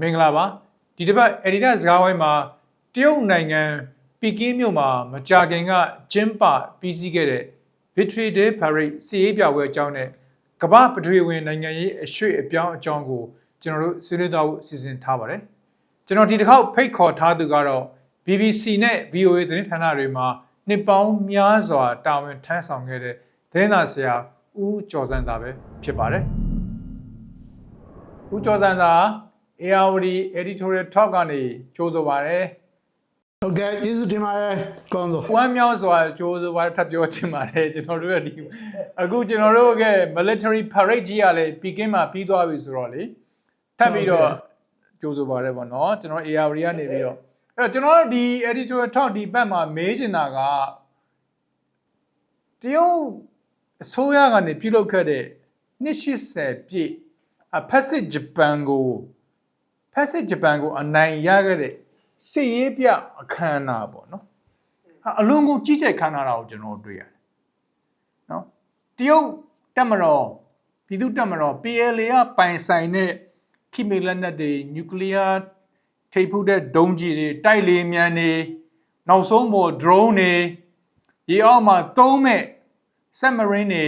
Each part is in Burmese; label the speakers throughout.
Speaker 1: မင်္ဂလာပါဒီတစ်ပတ် Adidas စကားဝိုင်းမှာတရုတ်နိုင်ငံပီကင်းမြို့မှာမကြာခင်ကကျင်းပပြီးစီးခဲ့တဲ့ Victory Day Parade စီရေးပြပွဲအကြောင်းနဲ့ကမ္ဘာပထဝီဝင်နိုင်ငံရေးအရွှေ့အပြောင်းအကြောင်းကိုကျွန်တော်တို့ဆွေးနွေးသွားဖို့စီစဉ်ထားပါတယ်ကျွန်တော်ဒီတစ်ခေါက်ဖိတ်ခေါ်ထားသူကတော့ BBC နဲ့ VOA သတင်းဌာနတွေမှာနှစ်ပေါင်းများစွာတာဝန်ထမ်းဆောင်ခဲ့တဲ့သတင်းသာဆရာဦးကျော်စံသာပဲဖြစ်ပါတယ်ဦးကျော်စံသာ ARD Editorial Talk ကနေကြိုးဆိုပါရယ်
Speaker 2: ဟုတ်ကဲ့ကျေးဇူးတင်ပါတယ်ကောင်းတော့။
Speaker 1: ဝမ်းမြောက်စွာကြိုးဆိုပါရယ်ထပ်ပြောချင်ပါတယ်ကျွန်တော်တို့ရဲ့ဒီအခုကျွန်တော်တို့ရဲ့ military parade ကြီးကလည်းပီကင်းမှာပြီးသွားပြီဆိုတော့လေထပ်ပြီးတော့ကြိုးဆိုပါရယ်ပေါ့နော်ကျွန်တော် ARD ကနေပြီးတော့အဲ့တော့ကျွန်တော်တို့ဒီ Editorial Talk ဒီဘက်မှာမေးချင်တာကတရုတ်အစိုးရကနေပြုလုပ်ခဲ့တဲ့280ပြည့်ဖက်စစ်ဂျပန်ကို ဖက်စစ်ဂျပန်ကိုအနိုင်ရခဲ့တဲ့စစ်ရေးပြအခမ်းအနားပေါ့နော်ဟာအလွန်ကိုကြီးကျယ်ခမ်းနားတာကိုကျွန်တော်တွေ့ရတယ်နော်တရုတ်တက်မတော်ပြည်သူတက်မတော် PLA ကပိုင်ဆိုင်တဲ့ခိမိလက်နက်တွေနျူကလ িয়ার ထိပ်ဖူးတဲ့ဒုံးကြီးတွေတိုက်လေမြန်တွေနောက်ဆုံးပေါ် drone တွေရေအောက်မှာသုံးမဲ့ submarine တွေ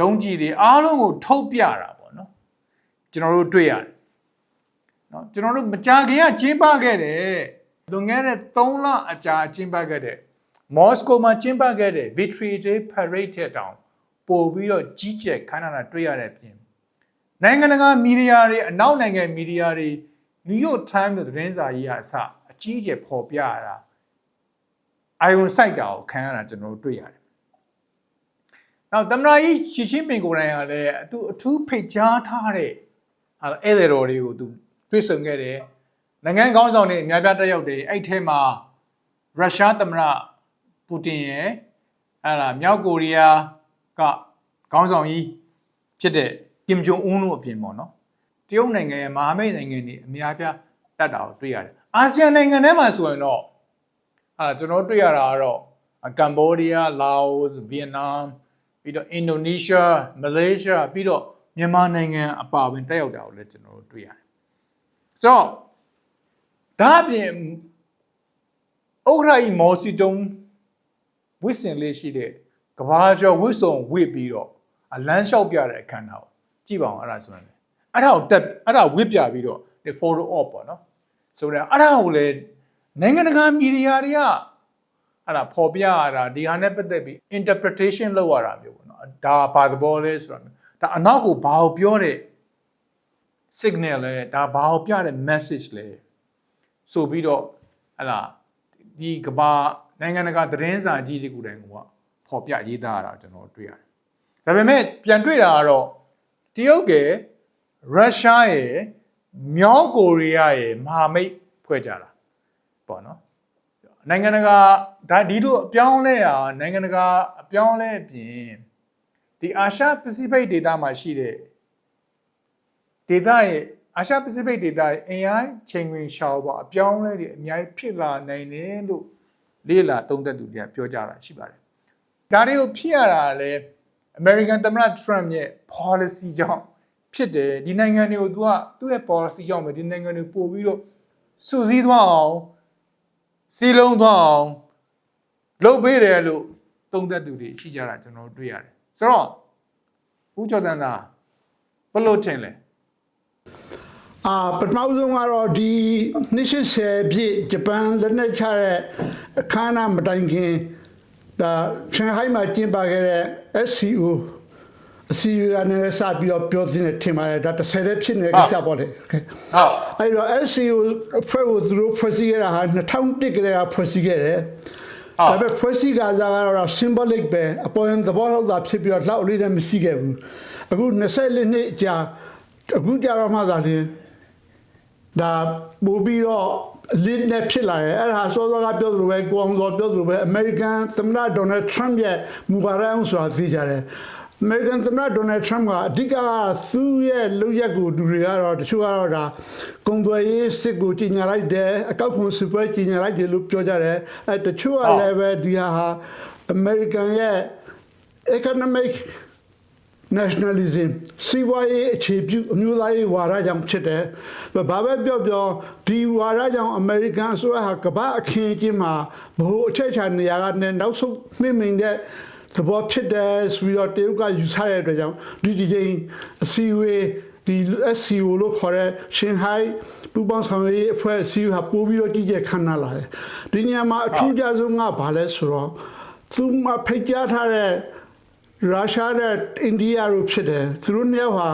Speaker 1: ဒုံးကြီးတွေအားလုံးကိုထုတ်ပြတာပေါ့နော်ကျွန်တော်တို့တွေ့ရတယ် နော်ကျွန်တော်တို့မကြာခင်ကကျင်းပခဲ့တယ်လွန်ခဲ့တဲ့3လအကြာကျင်းပခဲ့တဲ့မော်စကိုမှာကျင်းပခဲ့တဲ့ Victory Day Parade တဲ့တောင်ပို့ပြီးတော့ကြီးကျယ်ခမ်းနားတာတွေ့ရတဲ့အပြင်နိုင်ငံတကာမီဒီယာတွေအနောက်နိုင်ငံမီဒီယာတွေ New York Times လို့သတင်းစာကြီးကအစအကြီးကျယ်ဖော်ပြရတာအာယုံစိုက်တာကိုခံရတာကျွန်တော်တို့တွေ့ရတယ်။နောက်သမ္မတကြီးရှီချင်းပင်ကိုယ်တိုင်ကလည်းသူအထူးဖိတ်ကြားထားတဲ့ဟာဧည့်သည်တော်တွေကိုသူ တွေ့ဆုံခဲ့တယ်နိုင်ငံကောင်းဆောင်တွေအများပြားတက်ရောက်တယ်အဲ့ထဲမှာရုရှားသမ္မတပူတင်ရဲ့အဲ့ဒါမြောက်ကိုရီးယားကခေါင်းဆောင်ကြီးဖြစ်တဲ့ကင်ဂျုံအွန်းတို့အပြင်ပေါ့နော်တရုတ်နိုင်ငံရဲ့မဟာမိတ်နိုင်ငံတွေအများပြားတက်တာကိုတွေ့ရတယ်အာဆီယံနိုင်ငံထဲမှာဆိုရင်တော့အဲ့ဒါကျွန်တော်တွေ့ရတာကတော့ကမ်ဘောဒီးယားလာအိုဗီယက်နမ်ပြီးတော့အင်ဒိုနီးရှားမလေးရှားပြီးတော့မြန်မာနိုင်ငံအပါအဝင်တက်ရောက်တာကိုလည်းကျွန်တော်တို့တွေ့ရတယ် ဆိုတော့ဒါအပြင်ဥက္ခရာဤမော်စီတုံဝစ်စင်လေးရှိတဲ့ကဘာကျော်ဝစ်စုံဝစ်ပြီးတော့အလန်းလျှောက်ပြတဲ့အခမ်းအနားကိုကြည့်ပါအောင်အဲ့ဒါဆိုရင်လေအဲ့ဒါကိုတက်အဲ့ဒါဝစ်ပြပြီးတော့ဒီ photo op ပေါ့နော်ဆိုတော့အဲ့ဒါကိုလေနိုင်ငံတကာမီဒီယာတွေကအဲ့ဒါပေါ်ပြရတာဒီဟာနဲ့ပတ်သက်ပြီး interpretation လုပ်ရတာမျိုးပေါ့နော်ဒါဘာသဘောလဲဆိုတော့ဒါအနောက်ကိုဘာကိုပြောတဲ့ signal လဲဒါဘာကိုပြတဲ့ message လဲဆိုပြီးတော့ဟလာဒီကဘာနိုင်ငံတကာသတင်းစာကြီးတွေကိုတိုင်ကပေါ်ပြရေးသားရတာကျွန်တော်တွေ့ရတယ်။ဒါပေမဲ့ပြန်တွေ့တာကတော့တရုတ်ကရုရှားရဲ့မြောက်ကိုရီးယားရဲ့မဟာမိတ်ဖွဲ့ကြတာပေါ့နော်။နိုင်ငံတကာဒါဒီလိုအပြောင်းလဲอ่ะနိုင်ငံတကာအပြောင်းလဲအပြင်ဒီအာရှပစိဖိတ်ဒေသမှာရှိတဲ့ ဒေသရဲ့အာရှပစိဖိတ်ဒေသရဲ့အင်အားချိန်ဝင်ရှောက်ပါအပြောင်းလဲတွေအများကြီးဖြစ်လာနိုင်တယ်လို့လေ့လာသုံးသပ်သူတွေကပြောကြတာရှိပါတယ်။ဒါတွေကိုဖြစ်ရတာလည်း American သမ္မတ Trump ရဲ့ policy ကြောင့်ဖြစ်တယ်ဒီနိုင်ငံတွေကိုသူကသူ့ရဲ့ policy ကြောင့်ပဲဒီနိုင်ငံတွေပို့ပြီးတော့စူးစီးသွားအောင်စီလုံးသွားအောင်လုပ်ပေးတယ်လို့သုံးသပ်သူတွေရှိကြတာကျွန်တော်တို့တွေ့ရတယ်။ဆိုတော့ဦးကျော်တန်းသာဘယ်လိုထင်လဲ
Speaker 2: အာပထမဆုံးကတော့ဒီ20ပြည့်ဂျပန်လက်နက်ချတဲ့အခမ်းအနားမတိုင်ခင်ဒါရှန်ဟိုင်းမှာကျင်းပခဲ့တဲ့ SCO အစီအစဉ်နဲ့စပြီးတော့ပြောသင်းတယ်ထင်ပါတယ်ဒါ30ရက်ဖြစ်နေတဲ့ကိစ္စပေါ့လေ
Speaker 1: ဟုတ်
Speaker 2: အဲ့တော့ SCO အဖွဲ့ကိုသူတို့ဖွဲ့စည်းခဲ့တာဟာ2001ကတည်းကဖွဲ့စည်းခဲ့တယ်ဒါပေမဲ့ဖွဲ့စည်းကစားကတော့ symbolic ပဲအပေါ်ရင်သဘောလောက်တာဖြစ်ပြီးတော့လောက်လေးလည်းမရှိခဲ့ဘူးအခု24နှစ်ကြာ အခုကြာတော့မှသာလင်းဒါပို့ပြီးတော့အလင်းနဲ့ဖြစ်လာတယ်အဲ့ဒါစောစောကပြောသလိုပဲကိုအောင်စောပြောသလိုပဲ American သမ္မတ Donald Trump ရဲ့မူဝါဒအောင်ဆိုတာသိကြတယ် American သမ္မတ Donald Trump ကအဓိကသူ့ရဲ့လုပ်ရက်ကိုလူတွေကတော့တချို့ကတော့ဒါကုန်သွယ်ရေးစစ်ကိုကြီးညာလိုက်တယ်အကောက်ခွန်စုပွဲကြီးညာလိုက်တယ်လို့ပြောကြတယ်အဲတချို့ကလည်းပဲဒီဟာဟာ American ရဲ့ economic nationalism စီးပွားရေးအခြေပြုအမျိုးသားရေးဝါဒကြောင့်ဖြစ်တယ်။ဘာပဲပြောပြောဒီဝါဒကြောင့်အမေရိကန်အစိုးရဟာကမ္ဘာအခင်းအကျင်းမှာဘ ਹੁ အချက်ချာနေရာကနေနောက်ဆုံးမှင့်မိန်တဲ့သဘောဖြစ်တယ်ဆိုပြီးတော့တရုတ်ကယူဆတဲ့အတွက်ကြောင့်ဒီဒီချိန်အစည်းအဝေးဒီ SCO လို့ခေါ်တဲ့ Shanghai ပူးပေါင်းဆောင်ရွက်ရေးအဖွဲ့အစည်းဟာပို့ပြီးတော့ကြီးကျယ်ခမ်းနားလာတယ်။ဒီနေရာမှာအထူးခြားဆုံးကဘာလဲဆိုတော့သူမှဖိတ်ကြားထားတဲ့ ရုရှားနဲ့အိန္ဒိယတို့ဖြစ်တယ်သူတို့နှစ်ယောက်ဟာ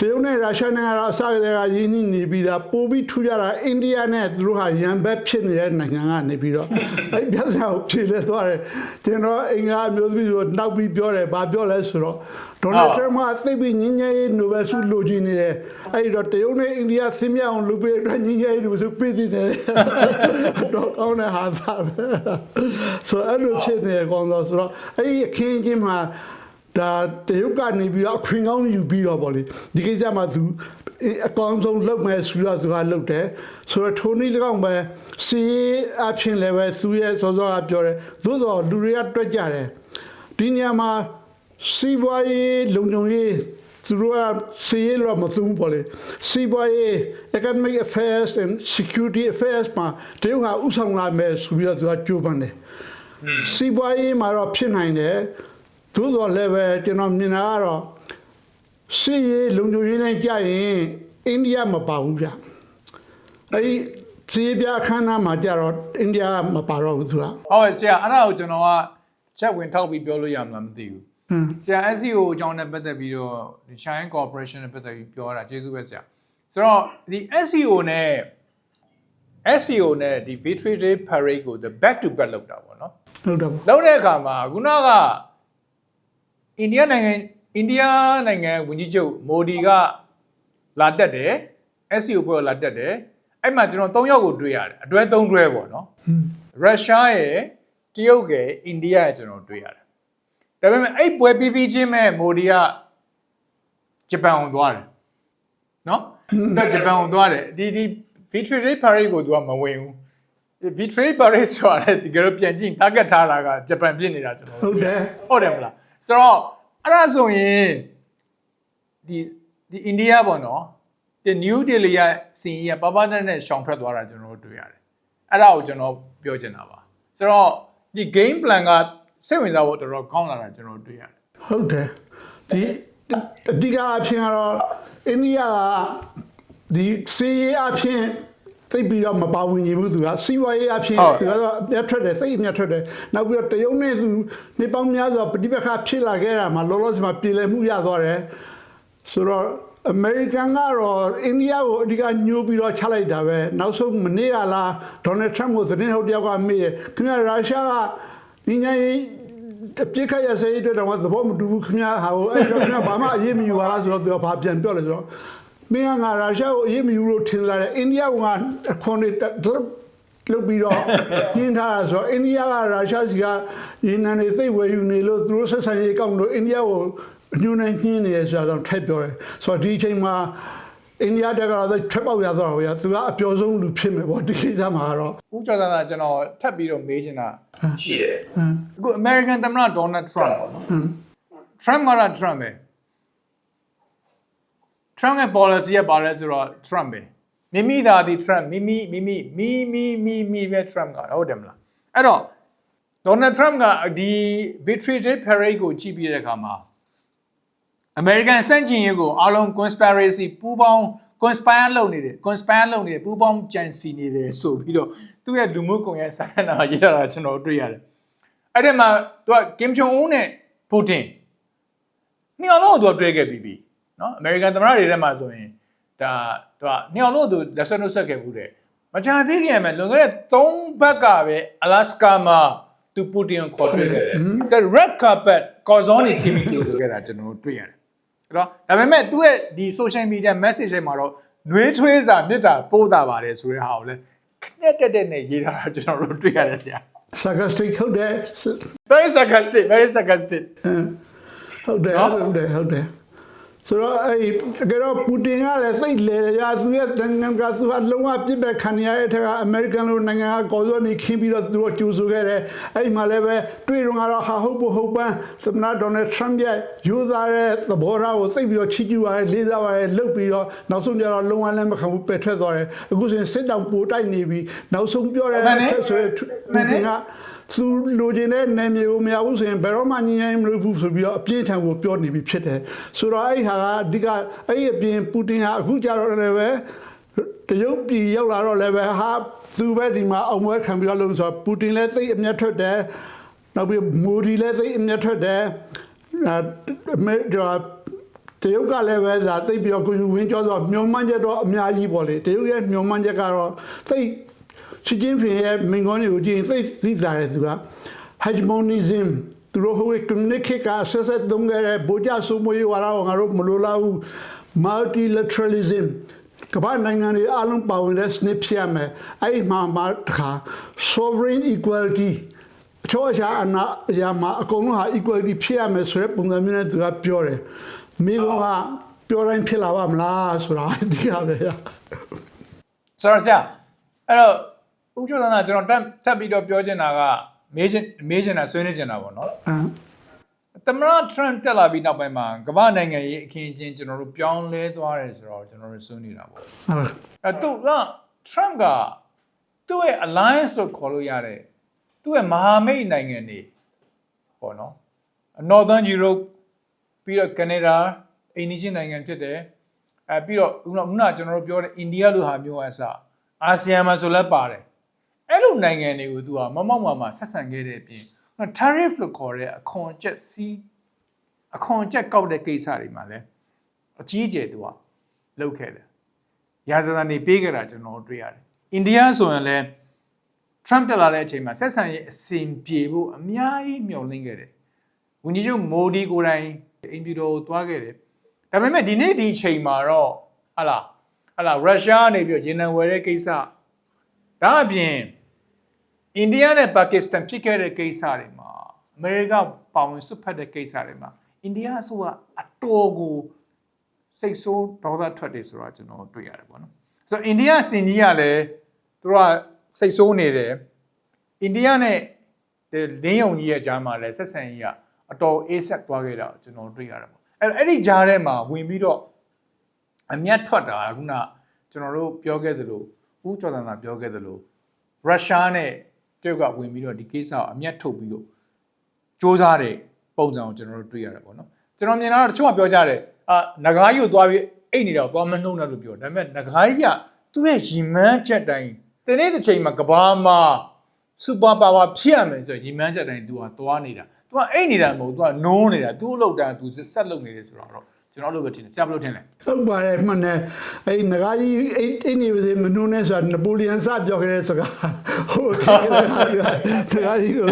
Speaker 2: တရုတ်နဲ့ရုရှားနဲ့ကတော့အစကတည်းကရင်းနှီးနေပြီးသားပိုပြီးထူးကြတာအိန္ဒိယနဲ့သူတို့ဟာရန်ဘက်ဖြစ်နေတဲ့နိုင်ငံကနေပြီးတော့အဲ့ပြဿနာကိုဖြေလဲသွားတယ်ကျွန်တော်အင်္ဂါအမျိုးသမီးကိုနောက်ပြီးပြောတယ်ဘာပြောလဲဆိုတော့ဒေါ်နယ်ထရမ့်ကသိပြီးငင်းငယ်ရေးနိုဘယ်ဆုလိုချင်နေတယ်အဲ့တော့တရုတ်နဲ့အိန္ဒိယဆင်းမြအောင်လုပ်ပေးအတွက်ငင်းငယ်ရေးနိုဘယ်ဆုပေးနေတယ်တော့ကောင်းတဲ့ဟာသာပဲဆိုအဲ့လိုဖြစ်နေကောင်းတော့ဆိုတော့အဲ့ဒီအခင်းချင်းမှာ ဒါတရုတ်ကနေပြီးတော့အခွင့်ကောင်းယူပြီးတော့ဗောလေဒီကိစ္စမှာသူအကောင်းဆုံးလုပ်မယ်ဆိုတော့သူကလုပ်တယ်ဆိုတော့ထိုနည်း၎င်းပဲစီအဖြစ်လည်းပဲသူရဲ့စောစောကပြောတယ်သို့တော့လူတွေကတွက်ကြတယ်ဒီညမှာစီးပွားရေးလုံခြုံရေးသူတို့ကစီးလို့မသုံးဘူးလေစီးပွားရေး economic affairs and security affairs မှာတရုတ်ကဥဆောင်လာမယ်ဆိုပြီးတော့သူကကြိုးပမ်းတယ်စီးပွားရေးမှာတော့ဖြစ်နိုင်တယ် သို့တော်လည်းပဲကျွန်တော်မြင်တာကတော့စစ်ရေးလုံခြုံရေးနဲ့ကြာရင်အိန္ဒိယမပါဘူးဗျအဲဒီစီးပြအခမ်းအနားမှာကြတော့အိန္ဒိယမပါတော့ဘူးသူက
Speaker 1: ဟုတ်ကဲ့ဆရာအဲ့ဒါကိုကျွန်တော်ကချက်ဝင်ထောက်ပြီးပြောလို့ရမလားမသိဘူး
Speaker 2: ဟွန်း
Speaker 1: ဆရာ SEO အကြောင်းနဲ့ပတ်သက်ပြီးတော့ဒီ Shine Corporation နဲ့ပတ်သက်ပြီးပြောတာကျေးဇူးပဲဆရာဆိုတော့ဒီ SEO နဲ့ SEO နဲ့ဒီ Victory Day Parade ကို the back to back လောက်တာပေါ့နော်
Speaker 2: ဟုတ်တယ်ပေါ့
Speaker 1: လောက်တဲ့အခါမှာခုနက အိန္ဒိယနိုင်ငံအိန္ဒိယနိုင်ငံဝန်ကြီးချုပ်မိုဒီကလာတက်တယ် SEO ပွဲကိုလာတက်တယ်အဲ့မှာကျွန်တော်၃ယောက်ကိုတွေ့ရတယ်အတွဲ၃တွဲပေါ့နော်ရုရှားရဲ့တရုတ်ရဲ့အိန္ဒိယရဲ့ကျွန်တော်တွေ့ရတယ်။ဒါပေမဲ့အဲ့ပွဲပြီးပြီးချင်းမဲ့မိုဒီကဂျပန်ကိုသွားတယ်။နော်။ဒါဂျပန်ကိုသွားတယ်။ဒီဒီ Victory Parade ကိုသူကမဝင်ဘူး။ Victory Parade ဆိုတာလေဒီကတော့ပြန်ကြည့် target ထားတာကဂျပန်ပြစ်နေတာကျွန်တော်
Speaker 2: ဟုတ်တယ်
Speaker 1: ဟုတ်တယ်မလား။ ဆိုတော့အဲ့ဒါဆိုရင်ဒီဒီအိန္ဒိယပေါ့နော်။ဒီ New Delhi ရဲ့စီရင်ရပပနဲ့နဲ့ရှောင်ထွက်သွားတာကျွန်တော်တို့တွေ့ရတယ်။အဲ့ဒါကိုကျွန်တော်ပြောချင်တာပါ။ဆိုတော့ဒီ game plan ကစိတ်ဝင်စားဖို့တော်တော်ကောင်းလာတာကျွန်တော်တွေ့ရတယ်
Speaker 2: ဟုတ်တယ်ဒီအဓိကအဖြစ်ကတော့အိန္ဒိယကဒီစီးရေးအဖြစ် သိပ်ပြီးတော့မပါဝင်နေဘူးသူကစီးပွားရေးအဖြစ်
Speaker 1: ဟုတ်
Speaker 2: သူကတော့အမျက်ထွက်တယ်စိတ်အမျက်ထွက်တယ်နောက်ပြီးတော့တရုတ်နဲ့သူနေပေါင်းများစွာပဋိပက္ခဖြစ်လာခဲ့တာမှာလောလောဆယ်မှာပြည်လည်မှုရသွားတယ်ဆိုတော့အမေရိကန်ကတော့အိန္ဒိယကိုအဓိကညှိုးပြီးတော့ချလိုက်တာပဲနောက်ဆုံးမနေ့ကလားဒေါ်နယ်ထရမ့်ကိုသတင်းထုတ်တယောက်ကမေးတယ်ခင်ဗျာရုရှားကဒီညရေးအပြစ်ခတ်ရစေးအတွက်တော့သဘောမတူဘူးခင်ဗျာဟာကိုအဲ့တော့ခင်ဗျာဘာမှအရေးမယူပါလားဆိုတော့သူကဘာပြန်ပြောလဲဆိုတော့ မင်းကငါရုရှားကိုအရေးမယူလို့ထင်လာတယ်အိန္ဒိယကအခွန်တွေတက်လုပ်ပြီးတော့ညှင်းထားတာဆိုတော့အိန္ဒိယကရုရှားစီကရေနံတွေသိပ်ဝယ်ယူနေလို့သူတို့ဆက်ဆံရေးကောင်းလို့အိန္ဒိယကိုအညှိုးနှိုင်းညှင်းနေရဆိုတော့ထပ်ပြောတယ်ဆိုတော့ဒီအချိန်မှာအိန္ဒိယတက်ကတော့ထွက်ပေါက်ရသွားတော့ဗျာသူကအပျော်ဆုံးလူဖြစ်မယ်ပေါ့ဒီကိစ္စမှာကတော့။
Speaker 1: ဦးကျော်သာသာကျွန်တော်ထပ်ပြီးတော့မေးချင်တာ
Speaker 3: ရှိတယ်
Speaker 1: အခု American သမ္မတ Donald Trump ပေါ့နော် Trump ကတော့ Trump ပဲ Trump ရဲ့ policy ကဘာလဲဆိုတော့ Trump ပဲမိမိသာဒီ Trump မိမိမိမိမိမိမိမိပဲ Trump ကဟုတ်တယ်မလားအဲ့တော့ Donald Trump ကဒီ Victory Day Parade ကိုကြည့်ပြီးတဲ့အခါမှာ American စန့်ကျင်ရေးကိုအားလုံး conspiracy ပူးပေါင်း conspire လုပ်နေတယ် conspire လုပ်နေတယ်ပူးပေါင်းကြံစီနေတယ်ဆိုပြီးတော့သူ့ရဲ့လူမှုကွန်ရက်စာမျက်နှာမှာရေးထားတာကျွန်တော်တွေ့ရတယ်အဲ့ဒီမှာသူက Kim Jong Un နဲ့ Putin နှစ်ယောက်လုံးကိုသူကတွေ့ခဲ့ပြီးပြီ နော်အမေရိကန်သမ္မတတွေထဲမှာဆိုရင်ဒါသူကနှစ်ယောက်လုံးကိုသူလက်ဆက်နှုတ်ဆက်ခဲ့ဘူးတဲ့မကြာသေးခင်မှာလွန်ခဲ့တဲ့3ဘက်ကပဲအလာစကာမှာသူပူတင်ကိုခေါ်တွေ့ခဲ့တယ် The red carpet ကော်ဇွန်နေထီမီတူဆိုခဲ့တာကျွန်တော်တို့တွေ့ရတယ်အဲ့တော့ဒါပေမဲ့သူ့ရဲ့ဒီ social media message တွေမှာတော့နှွေးထွေးစာမြစ်တာပိုးတာပါတယ်ဆိုတဲ့ဟာကိုလည်းခက်တက်တက်နဲ့ရေးထားတာကျွန်တော်တို့တွေ့ရတယ်ဆရာ
Speaker 2: sarcastic ဟုတ်တယ်
Speaker 1: very sarcastic very sarcastic
Speaker 2: ဟုတ်တယ်
Speaker 1: နော်
Speaker 2: ဟုတ်တယ်ဟုတ်တယ် ဆိုတော့အဲ့ဒီတကယ်တော့ပူတင်ကလည်းစိတ်လေတယ်ရာသူရဲ့နိုင်ငံကသူကလုံးဝပြစ်ပယ်ခံရတဲ့ထက်ကအမေရိကန်လိုနိုင်ငံကကော်စောနေခင်းပြီးတော့သူတို့ကြိုးဆိုခဲ့တယ်အဲ့ဒီမှာလည်းပဲတွေ့တော့ကတော့ဟာဟုတ်ဖို့ဟုတ်ပန်းသမ္မတဒေါ်နယ်ထရမ့်ရဲ့ယူသားတဲ့သဘောထားကိုစိတ်ပြီးတော့ချီးကျူးရတယ်လေးစားရတယ်လှုပ်ပြီးတော့နောက်ဆုံးကျတော့လုံးဝလည်းမခံဘူးပယ်ထွက်သွားတယ်အခုဆိုရင်စစ်တောင်ပိုတိုက်နေပြီးနောက်ဆုံးပြောတဲ့ဆိုရင်ပူတင်က သူလိုချင်တဲ့နာမည်ကိုမရဘူးဆိုရင်ဘယ်တော့မှညဉ့်ညမ်းမလုပ်ဘူးဆိုပြီးတော့အပြင်းထန်ကိုပြောနေပြီဖြစ်တယ်ဆိုတော့အဲ့ဟာကအဓိကအဲ့ဒီအပြင်ပူတင်ဟာအခုကြတော့လည်းပဲတရုတ်ပြည်ရောက်လာတော့လည်းပဲဟာသူပဲဒီမှာအောင်ပွဲခံပြီးတော့လို့ဆိုတော့ပူတင်လည်းသိအမျက်ထွက်တယ်နောက်ပြီးမိုဒီလည်းသိအမျက်ထွက်တယ်အဲအမေဒါတရုတ်ကလည်းပဲဒါသိပြီးတော့ကိုယူဝင်းကျော်ဆိုမျောမှန်းချက်တော့အများကြီးပေါ့လေတရုတ်ရဲ့မျောမှန်းချက်ကတော့သိ ရှီကျင်းဖင်ရဲ့မင်္ဂလာကိုကြည့်ရင်သိသိလာတယ်သူက hegemonism သူတို့ဟို communicate ကဆက်ဆက်သုံးခဲ့တဲ့ဗိုလ်ကြဆိုမွေးဝါဒကိုငါတို့မလိုလားဘူး multilateralism ကမ္ဘာနိုင်ငံတွေအလုံးပါဝင်တဲ့စနစ်ဖြစ်ရမယ်အဲ့ဒီမှာမှာတခါ sovereign equality အချောအချာအနာအရာမှာအကုန်လုံးဟာ equality ဖြစ်ရမယ်ဆိုတဲ့ပုံစံမျိုးနဲ့သူကပြောတယ်မိဘကပြောတိုင်းဖြစ်လာပါမလားဆိုတာဒီကပဲရ
Speaker 1: ဆိုတော့ကြာအဲ့တော့ ဥကျော်သနာကျွန်တော်တက်တက်ပြီးတော့ပြောချင်တာကမေးချင်မေးချင်တာဆွေးနွေးချင်တာပေါ့နော်
Speaker 2: အမ်
Speaker 1: သမရ Trump တက်လာပြီးနောက်ပိုင်းမှာကမ္ဘာနိုင်ငံရေးအခင်းအကျင်းကျွန်တော်တို့ပြောင်းလဲသွားတယ်ဆိုတော့ကျွန်တော်တို့ဆွေးနွေးတာပေါ့
Speaker 2: ဟုတ်
Speaker 1: အဲသူက Trump ကသူ့ရဲ့ alliance လို့ခေါ်လို့ရတဲ့သူ့ရဲ့မဟာမိတ်နိုင်ငံတွေပေါ့နော် Northern Europe ပြီးတော့ Canada အိန္ဒိချင်းနိုင်ငံဖြစ်တယ်အဲပြီးတော့ခုနကခုနကကျွန်တော်တို့ပြောတဲ့ India လို့ဟာမျိုးအစအာဆီယံမှာဆိုလည်းပါတယ် အဲ့လိုနိုင်ငံတွေကိုသူကမမောက်မာမာဆက်ဆံခဲ့တဲ့အပြင် tariff လို့ခေါ်တဲ့အခွန်ကျက်စီးအခွန်ကျက်ကောက်တဲ့ကိစ္စတွေမှာလည်းအကြီးအကျယ်သူကလုပ်ခဲ့တယ်ရာဇသန်နေပေးကြတာကျွန်တော်တွေ့ရတယ်။အိန္ဒိယဆိုရင်လည်း Trump တက်လာတဲ့အချိန်မှာဆက်ဆံရေးအစဉ်ပြေဖို့အများကြီးမျှော်လင့်ခဲ့တယ်။ဝန်ကြီးချုပ်မိုဒီကိုယ်တိုင်အင်ပြည်တော်ကိုသွားခဲ့တယ်။ဒါပေမဲ့ဒီနေ့ဒီအချိန်မှာတော့ဟာလာဟာလာရုရှားကနေပြီးတော့ရေနံဝယ်တဲ့ကိစ္စဒါအပြင် အိန္ဒိယနဲ့ပါကစ္စတန်ဖြစ်ခဲ့တဲ့ကိစ္စတွေမှာအမေရိကပါဝင်စွတ်ဖက်တဲ့ကိစ္စတွေမှာအိန္ဒိယအစိုးရအတော်ကိုစိတ်ဆိုးဒေါသထွက်တယ်ဆိုတော့ကျွန်တော်တွေ့ရတယ်ပေါ့နော်ဆိုတော့အိန္ဒိယစင်ကြီးကလည်းသူတို့ကစိတ်ဆိုးနေတယ်အိန္ဒိယနဲ့ဒီလင်းယုံကြီးရဲ့ကြားမှာလည်းဆက်ဆံရေးကအတော်အေးဆက်သွားခဲ့တာကိုကျွန်တော်တွေ့ရတယ်ပေါ့အဲ့တော့အဲ့ဒီကြားထဲမှာဝင်ပြီးတော့အမျက်ထွက်တာကခုနကျွန်တော်တို့ပြောခဲ့သလိုဦးကျော်သန်သာပြောခဲ့သလိုရုရှားနဲ့ တရုတ်ကဝင်ပြီးတော့ဒီကိစ္စကိုအမျက်ထုတ်ပြီးတော့စ조사တဲ့ပုံစံကိုကျွန်တော်တို့တွေ့ရတယ်ပေါ့နော်ကျွန်တော်မြင်တာတော့တချို့ကပြောကြတယ်အာငကားကြီးကိုသွားပြီးအိတ်နေတော့သွားမနှုတ်နဲ့လို့ပြောဒါပေမဲ့ငကားကြီးကသူ့ရဲ့ရီမန်းချက်တိုင်းတနေ့တစ်ချိန်မှာကဘာမှာစူပါပါဝါဖြစ်ရမယ်ဆိုရင်ရီမန်းချက်တိုင်းသူကသွားနေတာသူကအိတ်နေတာမဟုတ်သူကနိုးနေတာသူ့အလုပ်တန်းသူဆက်လုပ်နေတယ်ဆိုတော့ ကျွန်တော်လို့ပဲထင်တယ်ဆရာဘယ်လိုထင်လဲ
Speaker 2: ဟုတ်ပါတယ်မှန်တယ်အဲ့ဒီငကားကြီးအဲ့အဲ့နေပါစေမနှုံးနဲ့ဆိုတာနပိုလီယန်စပြောခဲ့တဲ့စကားဟိုခေတ်ကငကားကြီးကို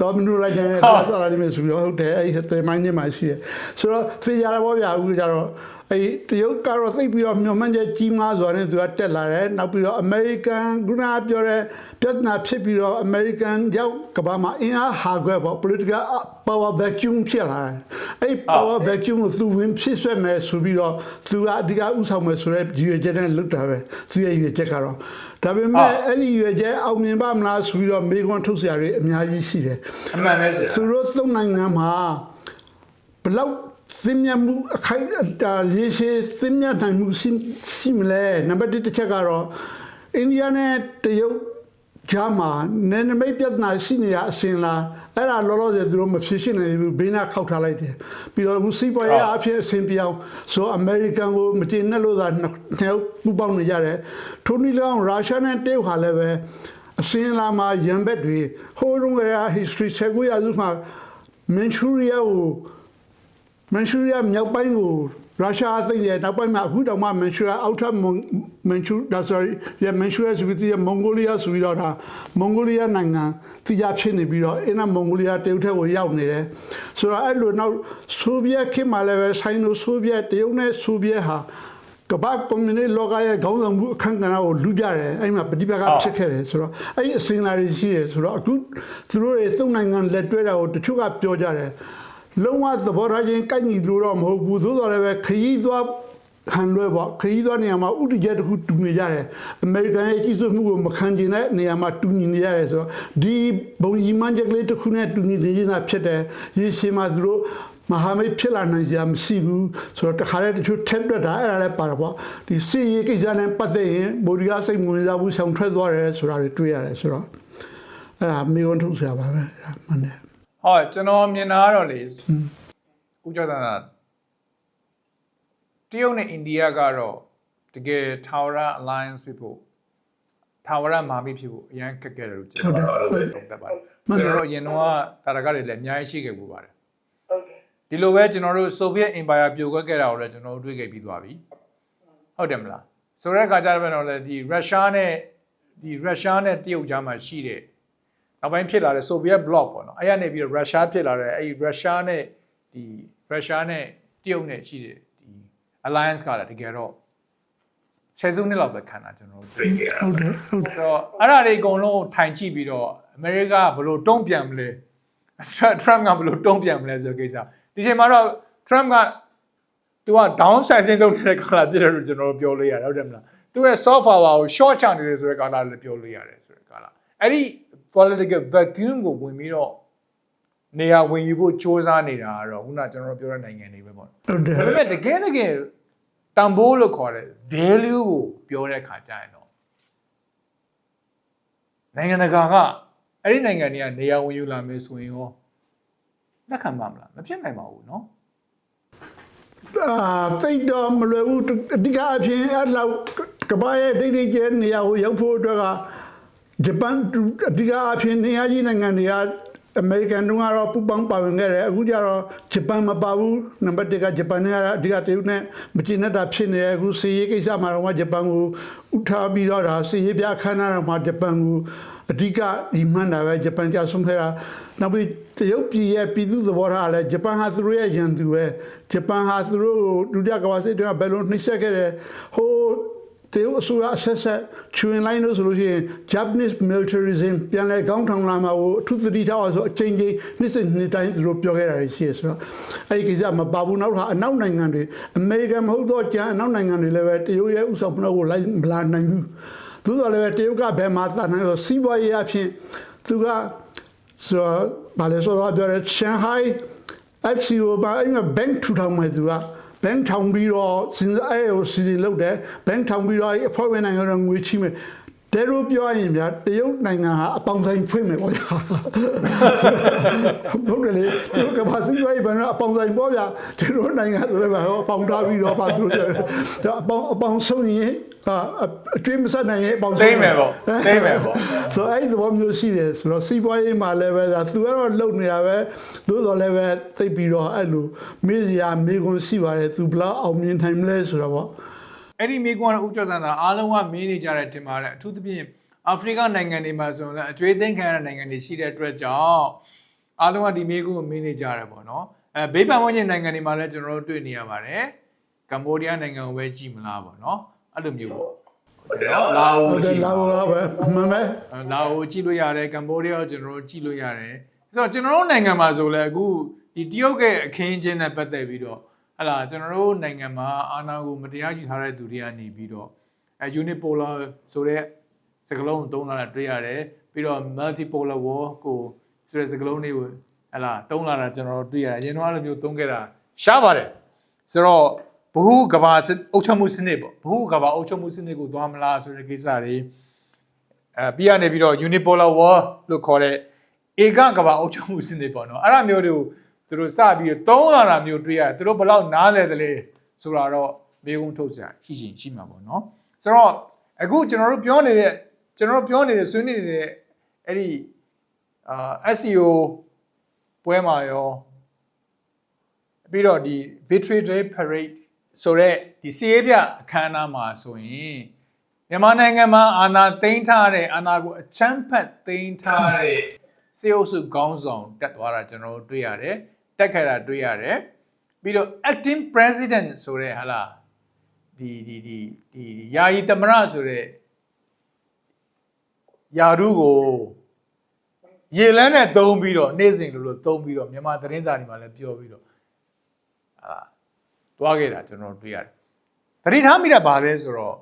Speaker 2: တော့မနှုံးလိုက်တယ်သွားစားလိုက်မယ်ဆိုပြီးတော့ဟုတ်တယ်အဲ့ဒီသမိုင်းထဲမှာရှိတယ်ဆိုတော့သိကြရပါဗျာအခုကျတော့ အဲ့တရုတ်ကတော့သိပြီးတော့မျောမှန်းချက်ကြီးမားစွာနဲ့သူကတက်လာတယ်နောက်ပြီးတော့အမေရိကန်ခုနကပြောတဲ့ပြဿနာဖြစ်ပြီးတော့အမေရိကန်ရောက်ကမ္ဘာမှာအင်အားဟာခွဲပေါ့ political power vacuum ဖြစ်လာတယ်အဲ့ power vacuum ကိုသူဝင်ဖြစ်ဆွဲမယ်ဆိုပြီးတော့သူကအဓိကဥဆောင်မယ်ဆိုတဲ့ရည်ရွယ်ချက်နဲ့လုပ်တာပဲသူရဲ့ရည်ရွယ်ချက်ကတော့ဒါပေမဲ့အဲ့ဒီရည်ရွယ်ချက်အောင်မြင်ပါမလားဆိုပြီးတော့မေခွန်းထုတ်စရာတွေအများကြီးရှိတယ်
Speaker 1: အမှန်ပဲဆရာ
Speaker 2: သူတို့သုံးနိုင်ငံမှာဘလောက် သင်မြတ်မှုအခိုင်အတာရေးရှိသင်မြတ်နိုင်မှုရှိရှိမလဲနံပါတ်1တစ်ချက်ကတော့အိန္ဒိယနဲ့တရုတ်ဂျာမာနယ်နိမိတ်ပြဿနာရှိနေရအစင်လားအဲ့ဒါလောလောဆယ်သူတို့မဖြစ်ရှင်းနိုင်ဘူးဘေးနာခောက်ထားလိုက်တယ်ပြီးတော့အခုစီးပွားရေးအဖြစ်အဆင်ပြောင်းဆိုအမေရိကန်ကိုမတင်နဲ့လို့သာနှစ်ယောက်ပူပေါင်းနေကြတယ်ထိုနည်းလောင်းရုရှားနဲ့တရုတ်ဟာလည်းပဲအစင်လာမှာရံဘက်တွေဟိုးတုန်းက history 19ရာစုမှာမန်ချူရီးယားကို မန်ချူရီးယားမြောက်ပိုင်းကိုရုရှားသိမ်းတယ်နောက်ပိုင်းမှာအခုတောင်မှမန်ချူရီးယားအောက်ထပ်မန်ချူဒါ sorry ရမန်ချူရီးယားဆိုပြီးမွန်ဂိုလီးယားဆိုပြီးတော့ဒါမွန်ဂိုလီးယားနိုင်ငံသိကြဖြစ်နေပြီးတော့အင်းနမွန်ဂိုလီးယားတရုတ်ထက်ကိုရောက်နေတယ်ဆိုတော့အဲ့လိုနောက်ဆိုဗီယက်ခေတ်မှာလည်းပဲဆိုင်နိုဆိုဗီယက်တရုတ်နဲ့ဆိုဗီယက်ဟာကမ္ဘာကွန်မြူနစ်လောကရဲ့ခေါင်းဆောင်မှုအခမ်းကဏ္ဍကိုလူကြတယ်အဲ့မှာပဋိပက္ခဖြစ်ခဲ့တယ်ဆိုတော့အဲ့ဒီအစင်လာတွေရှိတယ်ဆိုတော့အခုသူတို့တွေသုံးနိုင်ငံလက်တွဲတာကိုတချို့ကပြောကြတယ် လုံးဝသဘောထားချင်းကိုက်ညီလို့တော့မဟုတ်ဘူးသို့တော်လည်းပဲခရီးသွားဟန်လွဲပေါ့ခရီးသွားနေရာမှာဥတီချက်တစ်ခုတူနေကြတယ်အမေရိကန်ရဲ့ကြီးစိုးမှုကိုမခံကျင်တဲ့နေရာမှာတူညီနေရတယ်ဆိုတော့ဒီဘုံကြီးမှန်းချက်ကလေးတစ်ခုနဲ့တူညီနေခြင်းသာဖြစ်တယ်ရေရှည်မှာသူတို့မဟာမိတ်ဖြစ်လာနိုင်ကြမရှိဘူးဆိုတော့တခါတည်းတချို့ထက်တွက်တာအဲ့ဒါလည်းပါတော့ပေါ့ဒီစီရေးကိစ္စနဲ့ပတ်သက်ရင်မိုဒီယာစိတ်ဝင်စားမှုဆောင်ထွက်သွားတယ်ဆိုတာတွေတွေ့ရတယ်ဆိုတော့အဲ့ဒါမေဝန်ထုတ်ဆရာပါပဲအဲ့ဒါမှန်တယ်
Speaker 1: ဟုတ်ကျွန်တော်မြင်တာကတော့လေဦးကျော်သန်းသာတရုတ်နဲ့အိန္ဒိယကတော့တကယ် Tower Alliance ဖြစ်ဖို့ Tower မာမိဖြစ်ဖို့အရင်ခက်ခဲ့တယ်လို့ကျွန်တော်သုံးသပ်ပါတယ်ကျွန်တော်တို့အရင်တော့တာရကတွေလည်းအများကြီးရှိခဲ့ပူပါတယ်
Speaker 3: ဟုတ်ကဲ့
Speaker 1: ဒီလိုပဲကျွန်တော်တို့ Soviet Empire ပြိုကွက်ခဲ့တာကိုလည်းကျွန်တော်တို့တွေ့ခဲ့ပြီးသွားပြီဟုတ်တယ်မလားဆိုတဲ့အခါကျတော့လည်းဒီရုရှားနဲ့ဒီရုရှားနဲ့တရုတ်ကြားမှာရှိတဲ့ နောက်ပိုင်းဖြစ်လာတဲ့ Soviet bloc ပေါ့နော်အဲ့ရနေပြီးတော့ရုရှားဖြစ်လာတဲ့အဲ့ဒီရုရှားနဲ့ဒီရုရှားနဲ့တရုတ်နဲ့ရှိတဲ့ဒီ alliance ကလည်းတကယ်တော့ဆယ်စုနှစ်လောက်ပဲခံတာကျွန်တော်တို့တွေ့ခဲ့ရတာ
Speaker 2: ဟုတ်တယ်ဟုတ်တယ်
Speaker 1: ဆိုတော့အဲ့ဒါတွေအကုန်လုံးထိုင်ကြည့်ပြီးတော့အမေရိကဘယ်လိုတုံ့ပြန်မလဲ Trump ကဘယ်လိုတုံ့ပြန်မလဲဆိုတဲ့ကိစ္စဒီချိန်မှာတော့ Trump က तू က down sizing လုပ်နေတဲ့ကာလပြည့်တယ်လို့ကျွန်တော်တို့ပြောလို့ရတယ်ဟုတ်တယ်မလားသူရဲ့ soft power ကို short ချနေတယ်ဆိုတဲ့ကာလလည်းပြောလို့ရတယ်ဆိုတဲ့ကာလအဲ့ဒီ political vacuum ကိုဝင်ပြီးတော့နေရာဝင်ယူဖို့စ조사နေတာကတော့ခုနကျွန်တော်တို့ပြောတဲ့နိုင်ငံတွေပဲပေါ့
Speaker 2: ဟုတ်တယ်
Speaker 1: ဒါပေမဲ့တကယ်တကယ်တန်ဖိုးလို့ခေါ်တဲ့ value ကိုပြောတဲ့ခါကျရင်တော့နိုင်ငံတကာကအဲ့ဒီနိုင်ငံတွေကနေရာဝင်ယူလာမယ်ဆိုရင်ရောလက်ခံပါမလားမဖြစ်နိုင်ပါဘူးเนาะ
Speaker 2: အာစိတ်တော့မလွယ်ဘူးအဓိကအဖြစ်အဲ့လောက်ကပ္ပရဲ့ဒိတ်ဒိတ်ကျဲနေရာကိုရောက်ဖို့အတွက်က ဂျပန်အဓိကအဖြစ်နေရာကြီးနိုင်ငံတွေကအမေရိကန်တို့ကတော့ပူပေါင်းပါဝင်ခဲ့တယ်အခုကျတော့ဂျပန်မပါဘူးနံပါတ်1ကဂျပန်နဲ့ကအဓိကတရုတ်နဲ့မကျင်တဲ့တာဖြစ်နေတယ်အခုစီရေးကိစ္စမှာတော့ဂျပန်ကိုဥထားပြီးတော့ဒါစီရေးပြခန်းနာတော့မှဂျပန်ကိုအဓိကဒီမှန်တာပဲဂျပန်ကြဆုံးခဲ့တာနောက်ပြီးတရုတ်ပြည်ရဲ့ပြည်သူသဘောထားကလည်းဂျပန်ဟာသူတို့ရဲ့ရန်သူပဲဂျပန်ဟာသူတို့ကိုဒုတိယကမ္ဘာစစ်တုန်းကဘယ်လိုနှိမ့်ဆက်ခဲ့တယ်ဟို တရုတ်အစိုးရအဆက်ဆက်ချွင်လိုက်လို့ဆိုလို့ရှိရင် Japanese militarism ပြန်လဲကောင်းထောင်လာမှာကိုအထူးသတိထားအောင်ဆိုအချိန်ချင်းနှစ်စဉ်နှစ်တိုင်းသူတို့ပြောခဲ့တာရှိရဆိုတော့အဲ့ဒီကိစ္စမပါဘူးနောက်ထားအနောက်နိုင်ငံတွေအမေရိကန်မဟုတ်တော့ကျန်အနောက်နိုင်ငံတွေလည်းပဲတရုတ်ရဲ့ဥဆောင်မှုကိုလိုက်မလာနိုင်ဘူးသို့တော်လည်းပဲတရုတ်ကဘယ်မှာသတ်နိုင်လို့စီးပွားရေးအဖြစ်သူကဆိုတော့ဘာလဲဆိုတော့ပြောရဲ Shanghai FCO ဘာအဲ့မှာ bank ထူထောင်မယ်သူက bank ထောင်ပြီးတော့စဉ်းစားအဲ့ကိုစီစဉ်လုပ်တယ် bank ထောင်ပြီးတော့အဲ့အဖွဲ့ဝင်နိုင်ငံတော်ငွေချီးမယ် တဲလို့ပြောရင်ဗျာတရုတ်နိုင်ငံဟာအပေါင်းဆိုင်ဖွင့်မယ်ပေါ့ဗျာဟုတ်တယ်လေသူကဘာစီရွေးဘယ်တော့အပေါင်းဆိုင်ပေါ့ဗျာတရုတ်နိုင်ငံဆိုလည်းဘာအပေါင်းထားပြီးတော့ဘာသူတို့အပေါင်းအပေါင်းဆုံးရင်ဟာအကျွေးမဆက်နိုင်ရင်အပေါင်းဆုံး
Speaker 1: သိမ့်မယ်ပေါ့သိမ့်မယ်ပေါ့
Speaker 2: ဆိုတော့အဲ့ဒီသဘောမျိုးရှိတယ်ဆိုတော့စီးပွားရေးမှာလည်းပဲဒါသူကတော့လုံနေတာပဲသို့တော်လည်းပဲသိပ်ပြီးတော့အဲ့လိုမေးစရာမေးခွန်းရှိပါတယ်သူဘယ်လောက်အောင်မြင်နိုင်မလဲဆိုတော့ပေါ့
Speaker 1: အဲ့ဒီမိကွန်းဦးကျော်သန်းသာအားလုံးကမင်းနေကြတဲ့တင်ပါတယ်အထူးသဖြင့်အာဖရိကနိုင်ငံတွေမှာဆိုရင်လည်းအကျွေးသိမ်းခံရတဲ့နိုင်ငံတွေရှိတဲ့အတွက်ကြောင့်အားလုံးကဒီမိကွန်းကိုမင်းနေကြတယ်ပေါ့နော်အဲဘေးပန်ဝန်းကျင်နိုင်ငံတွေမှာလည်းကျွန်တော်တို့တွေ့နေရပါတယ်ကမ္ဘောဒီးယားနိုင်ငံကိုပဲကြည့်မလားပေါ့နော်အဲ့လိုမျိုးပေါ့ဟုတ်တယ်နော်လာအို
Speaker 2: ဟုတ်တယ်
Speaker 1: ရှိ
Speaker 2: လာ
Speaker 1: ပါ
Speaker 2: တော့ပဲအမှန်ပဲ
Speaker 1: အဲလာအိုကြည့်လို့ရတယ်ကမ္ဘောဒီးယားကိုကျွန်တော်တို့ကြည့်လို့ရတယ်ဆိုတော့ကျွန်တော်တို့နိုင်ငံမှာဆိုလည်းအခုဒီတရုတ်ရဲ့အခင်းအကျင်းနဲ့ပတ်သက်ပြီးတော့ ဟလာကျွန်တော်တို့နိုင်ငံမှာအာဏာကိုမတရားယူထားတဲ့သူတွေကနေပြီးတော့အဲ unipolar ဆိုတဲ့စကားလုံးကိုသုံးလာတာတွေ့ရတယ်ပြီးတော့ multipolar war ကိုဆိုတဲ့စကားလုံးတွေကိုဟလာသုံးလာတာကျွန်တော်တို့တွေ့ရတယ်အရင်တော့အဲ့လိုမျိုးသုံးခဲ့တာရှားပါတယ်ဆိုတော့ဘ ഹു ကဘာစစ်အုပ်ချုပ်မှုစနစ်ပေါ့ဘ ഹു ကဘာအုပ်ချုပ်မှုစနစ်ကိုသွားမလားဆိုတဲ့ကိစ္စတွေအဲပြီးရနေပြီးတော့ unipolar war လို့ခေါ်တဲ့ဧကကမ္ဘာအုပ်ချုပ်မှုစနစ်ပေါ့နော်အဲ့ဒါမျိုးတွေကို သူတို့စပြီးတော့သုံးလာတာမျိုးတွေ့ရတယ်သူတို့ဘယ်လောက်နားလဲသလဲဆိုတာတော့မေးခွန်းထုတ်စရာရှိရှင်ရှိမှာပေါ့နော်ဆိုတော့အခုကျွန်တော်တို့ပြောနေတဲ့ကျွန်တော်တို့ပြောနေတဲ့ဆွေးနွေးနေတဲ့အဲ့ဒီအာ SEO ပွဲမှာရောပြီးတော့ဒီ Victory Day Parade ဆိုတော့ဒီစီးရဲပြအခမ်းအနားမှာဆိုရင်မြန်မာနိုင်ငံမှာအာဏာသိမ်းထားတဲ့အာဏာကိုအချမ်းဖတ်သိမ်းထားတဲ့စေအုပ်စုခေါင်းဆောင်တက်သွားတာကျွန်တော်တို့တွေ့ရတယ် တက်ခဲ့တာတွေ့ရတယ်ပြီးတော့ acting president ဆိုတဲ့ဟာလားဒီဒီဒီဒီယာယီသမရဆိုတဲ့ယာရုကိုရေလန်းနဲ့သုံးပြီးတော့နေ့စဉ်လိုလိုသုံးပြီးတော့မြန်မာသတင်းစာတွေမှာလည်းပြောပြီးတော့အာတွားခဲ့တာကျွန်တော်တွေ့ရတယ်တတိထားမိတာဘာလဲဆိုတော့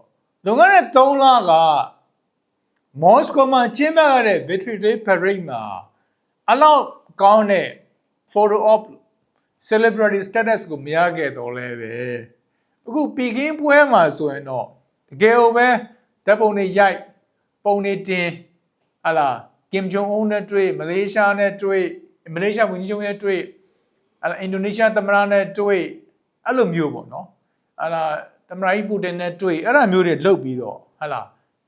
Speaker 1: လွန်ခဲ့တဲ့3လကမော်စကိုမှာကျင်းပရတဲ့ Victory Day Parade မှာအလောက်ကောင်းတဲ့ photo op celebrity status ကိုမရခဲ့တော့လဲပဲအခုပီကင်းပွဲမှာဆိုရင်တော့တကယ်ကိုပဲဓာတ်ပုံတွေရိုက်ပုံတွေတင်ဟာလာကင်ဂျုံအုံးနဲ့တွေ့မလေးရှားနဲ့တွေ့မလေးရှားဝန်ကြီးချုပ်နဲ့တွေ့ဟာလာအင်ဒိုနီးရှားသမ္မတနဲ့တွေ့အဲ့လိုမျိုးပေါ့နော်ဟာလာသမ္မတကြီးပူတင်နဲ့တွေ့အဲ့ဒါမျိုးတွေလုပ်ပြီးတော့ဟာလာ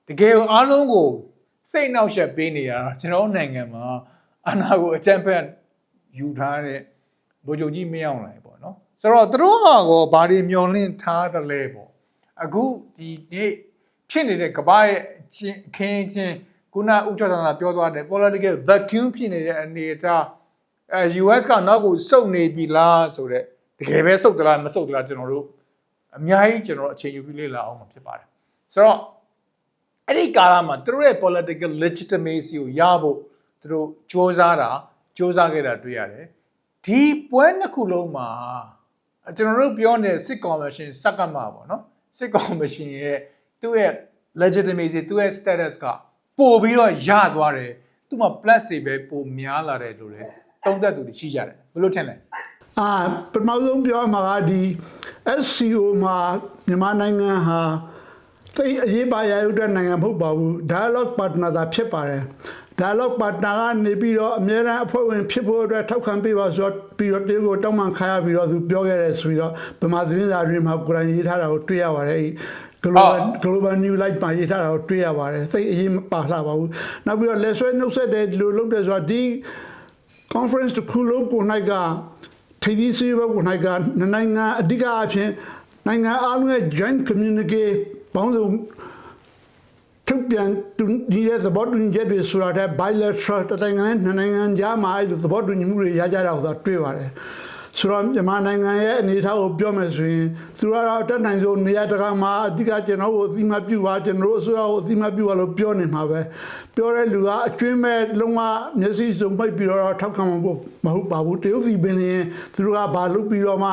Speaker 1: တကယ်ကိုအားလုံးကိုစိတ်နှောက်ယှက်ပေးနေရတာကျွန်တော်တို့နိုင်ငံမှာအာဏာကိုအကြမ်းဖက် ယူထားတဲ့ဗိုလ်ချုပ်ကြီးမင်းအောင်လှိုင်ပေါ့နော်ဆိုတော့သူတို့ဟာကောဘာတွေမျောလင့်ထားတယ်လဲပေါ့အခုဒီနေ့ဖြစ်နေတဲ့ကမ္ဘာရဲ့အချင်းအခင်းအချင်းခုနဥစ္စာသာပြောသွားတယ် political vacuum ဖြစ်နေတဲ့အနေအထားအဲ US ကနောက်ကိုစုပ်နေပြီလားဆိုတော့တကယ်ပဲစုပ်သလားမစုပ်သလားကျွန်တော်တို့အများကြီးကျွန်တော်တို့အချိန်ယူပြီးလေ့လာအောင်မှာဖြစ်ပါတယ်ဆိုတော့အဲ့ဒီကာလမှာသူတို့ရဲ့ political legitimacy ကိုရဖို့သူတို့စ조사တာ စ조사ခဲ့တာတွေ့ရတယ်ဒီပွဲနှစ်ခုလုံးမှာကျွန်တော်တို့ပြောနေတဲ့စစ်ကော်မရှင်စက်ကမှာပေါ့နော်စစ်ကော်မရှင်ရဲ့သူ့ရဲ့ legitimacy သူ့ရဲ့ status ကပို့ပြီးတော့ရသွားတယ်သူ့မှာ plus တွေပဲပိုများလာတယ်လို့လေတုံးသက်သူတွေရှိကြတယ်ဘယ်လိုထင်လဲ
Speaker 2: အာပထမဆုံးပြောမှာကဒီ SCO မှာမြန်မာနိုင်ငံဟာသိအရေးပါရရုပ်တဲ့နိုင်ငံမဟုတ်ပါဘူး dialogue partner သာဖြစ်ပါတယ် dialogue partner ကနေပြီးတော့အများအားအဖွဲ့ဝင်ဖြစ်ဖို့အတွက်ထောက်ခံပေးပါဆိုတော့ပြီးတော့တေကိုတောင်းပန်ခါရပြီးတော့သူပြောခဲ့တယ်ဆိုပြီးတော့ဗမာသတင်းစာတွေမှာကိုယ်တိုင်ရေးထားတာကိုတွေ့ရပါတယ်အဲ့ global global new light မှာရေးထားတာကိုတွေ့ရပါတယ်သိအရေးမပါလာပါဘူးနောက်ပြီးတော့လက်ဆွဲနှုတ်ဆက်တယ်ဒီလိုလုပ်တယ်ဆိုတော့ဒီ conference တစ်ခုလုံးကို၌ကထိပ်သီးစည်းဝေးကို၌ကနိုင်ငံအဓိကအဖြစ်နိုင်ငံအားလုံးရဲ့ joint communique ပေါင်းစုံ ထုတ်ပြန်တူညီတဲ့သဘောတူညီချက်တွေဆိုတာတဲ့ bilateral တစ်နိုင်ငံနဲ့နှစ်နိုင်ငံကြားမှာအဲ့ဒီသဘောတူညီမှုတွေရကြတာကိုတွေ့ပါတယ်ဆိုတော့မြန်မာနိုင်ငံရဲ့အနေအထားကိုပြောမယ်ဆိုရင်သူကတော့တက်နိုင်ဆုံးနေရာတကာမှာအဓိကကျွန်တော်တို့အသိမှပြုပါကျွန်တော်တို့အစိုးရကိုအသိမှပြုပါလို့ပြောနေမှာပဲပြောတဲ့လူကအကျွင်းမဲ့လုံးဝမျက်စိစုံပိတ်ပြီးတော့ထောက်ခံမှာမဟုတ်ပါဘူးတရုတ်စီပင်ရင်သူတို့ကဘာလုပ်ပြီးတော့မှ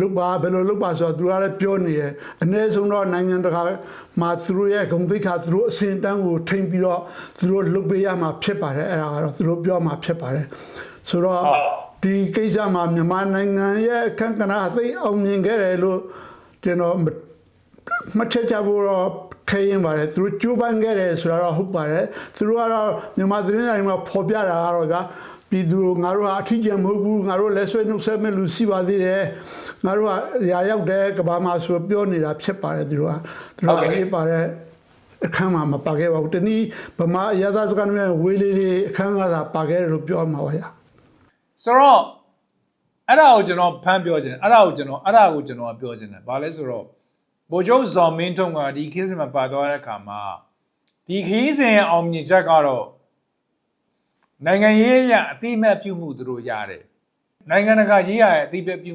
Speaker 2: လုတ်ပါဘယ်လိုလုတ်ပါဆိုတော့သူကလည်းပြောနေတယ်အ ਨੇ ဆုံးတော့နိုင်ငံတကာမှာသူတို့ရဲ့ဂုဏ်သိက္ခာသူတို့အစဉ်တန်းကိုထိမ့်ပြီးတော့သူတို့လုတ်ပေးရမှာဖြစ်ပါတယ်အဲ့ဒါကတော့သူတို့ပြောမှာဖြစ်ပါတယ်ဆိုတော့ဒီကိစ္စမှာမြန်မာနိုင်ငံရဲ့အခန့်ကဏ္ဍအသိအောင်မြင်ခဲ့တယ်လို့ကျွန်တော်မထက်ကြဘူးတော့ခဲရင်ပါတယ်သူတို့ကြိုးပမ်းခဲ့တယ်ဆိုတာတော့ဟုတ်ပါတယ်သူတို့ကတော့မြန်မာသတင်းစာတွေမှာဖော်ပြတာကတော့ဗျာပြည်သူငါတို့ဟာအထီးကျန်မဟုတ်ဘူးငါတို့လက်ဆွဲနှုတ်ဆက်မဲ့လူရှိပါသေးတယ် ငါတို့ကရာရောက်တဲ့ကဘာမှာဆိုပြောနေတာဖြစ်ပါတယ်သူတို့ကသူတို့ကရေးပါတယ်အခန်းမှာမပါခဲ့ပါဘူးတနည်းဗမာအရသာစကားနဲ့ဝေးလေးလေးအခန်းကသာပါခဲ့တယ်လို့ပြောမှာပါဗျာ
Speaker 1: ဆိုတော့အဲ့ဒါကိုကျွန်တော်ဖမ်းပြောခြင်းအဲ့ဒါကိုကျွန်တော်အဲ့ဒါကိုကျွန်တော်ပြောခြင်းတယ်ဘာလဲဆိုတော့ဗိုလ်ချုပ်ဇော်မင်းထုံးကဒီခီးစဉ်မှာပါသွားတဲ့အခါမှာဒီခီးစဉ်ရဲ့အောင်မြင်ချက်ကတော့နိုင်ငံရေးရအတိမတ်ပြုမှုသူတို့ရတယ်နိုင်ငံတကာရေးရရဲ့အတိမတ်ပြု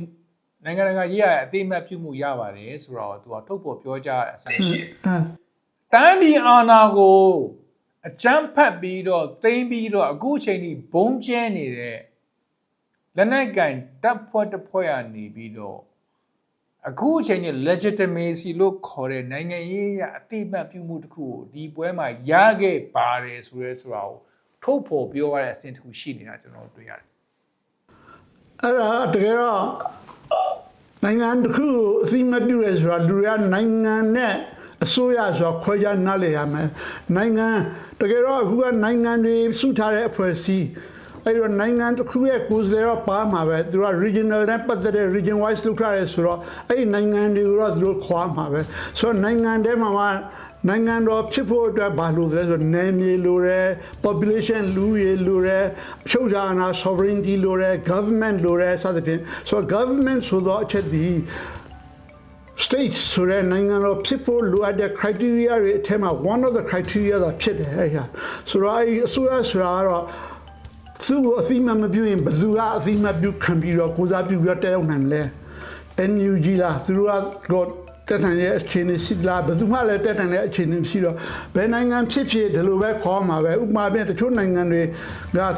Speaker 1: နိုင်ငံတကာရေးရရဲ့အတိမတ်ပြုမှုရပါတယ်ဆိုတော့သူကထုတ်ပေါ်ပြောကြတဲ့အဆင့်ရှိတယ်တိုင်းပြည်အာဏာကိုအကြမ်းဖက်ပြီးတော့သိမ်းပြီးတော့အခုချိန်ထိဘုံကျဲနေတဲ့လက်နက်ကင်တပ်ဖွဲ့တစ်ဖွဲ့ရနေပြီးတော့အခုချိန်နဲ့ legitimacy လို့ခေါ်တဲ့နိုင်ငံရေးအရအတိအမှတ်ပြုမှုတစ်ခုကိုဒီပွဲမှာရခဲ့ပါတယ်ဆိုရဲဆိုတာကိုထုတ်ဖော်ပြောရတဲ့အဆင့်တစ်ခုရှိနေတာကျွန်တော်တွေ့ရတယ်
Speaker 2: အဲ့ဒါတကယ်တော့ နိုင်ငံတစ်ခုကိုအသိမပြုရဲဆိုတာလူတွေကနိုင်ငံနဲ့အစိုးရဆိုတာခွဲခြားနားလည်ရမယ်နိုင်ငံတကယ်တော့အခုကနိုင်ငံတွေစုထားတဲ့အဖွဲ့အစည်းအဲ့တော့နိုင်ငံတစ်ခုရဲ့ကိုယ်စားလှယ်တော့ပါမှာပဲသူက regional နဲ့ပတ်သက်တဲ့ region wise လုပ်ထားရဲဆိုတော့အဲ့ဒီနိုင်ငံတွေကိုတော့သူတို့ခွာမှာပဲဆိုတော့နိုင်ငံထဲမှာမှ နိုင်ငံတော်ဖြစ်ဖို့အတွက်ဘာလို့လဲဆိုတော့နယ်မြေလိုတယ် population လူရေလိုတယ်ရှုပ်ရှားနာ sovereignty လိုတယ် government လိုတယ်စသဖြင့်ဆိုတော့ government ဆိုတော့အချက်ဒီ state ဆိုတဲ့နိုင်ငံတော်ဖြစ်ဖို့လိုအပ်တဲ့ criteria တွေအထက်မှာ one of the criteria သာဖြစ်တယ်အဲ့ဒါဆိုတော့အဲ့ဒီအစိုးရဆိုတာကတော့သူ့ကိုအသိမှတ်မပြုရင်ဘယ်သူကအသိမှတ်ပြုခံပြီးတော့ကိုစားပြုပြီးတော့တက်ရောက်နိုင်မလဲ NUG လားသူတို့ကတော့ တက်ထိုင်တဲ့အခြေအနေရှိလားဘယ်သူမှလည်းတက်ထိုင်တဲ့အခြေအနေမရှိတော့ဘယ်နိုင်ငံဖြစ်ဖြစ်ဒီလိုပဲခေါ်မှာပဲဥပမာပြတချို့နိုင်ငံတွေက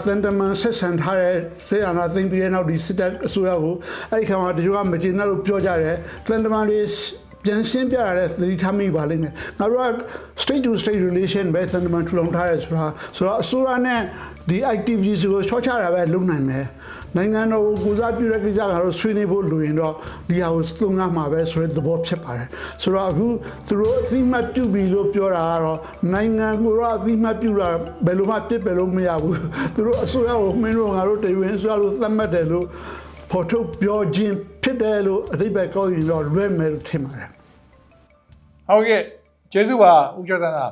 Speaker 2: သန်တမန်ဆက်ဆံထားတဲ့စေအာနာသိမ့်ပြီးတဲ့နောက်ဒီစစ်တပ်အစိုးရကိုအဲ့ဒီခါမှာတချို့ကမကျေနပ်လို့ပြောကြတယ်သန်တမန်တွေပြန်ရှင်းပြရတဲ့သတိထားမိပါလိမ့်မယ်ငါတို့က state to state relation ပဲသန်တမန်ထူထောင်ထားရဲဆိုတာဆိုတော့အစိုးရနဲ့ဒီ activities ကိုချောချတာပဲလုပ်နိုင်မယ် နိုင်ငံတော်ကိုကိုစားပြုတဲ့ကိစ္စကတော့ဆွေးနွေးဖို့လိုရင်တော့ဒီဟာကိုသုံးရမှာပဲဆိုတဲ့သဘောဖြစ်ပါတယ်ဆိုတော့အခုသူတို့အသိမှတ်ပြုပြီလို့ပြောတာကတော့နိုင်ငံကိုတော့အသိမှတ်ပြုတာဘယ်လိုမှပြစ်ပယ်လို့မရဘူးသူတို့အစိုးရကိုမင်းတို့ငါတို့တေဝင်အစိုးရလို့သတ်မှတ်တယ်လို့ဖော်ထုတ်ပြောခြင်းဖြစ်တယ်လို့အဓိပ္ပာယ်ကောက်ရင်တော့လွဲမယ်လို့ထင်ပါတယ်
Speaker 1: ဟုတ်ကဲ့ကျေးဇူးပါဦးကျော်သန်းသား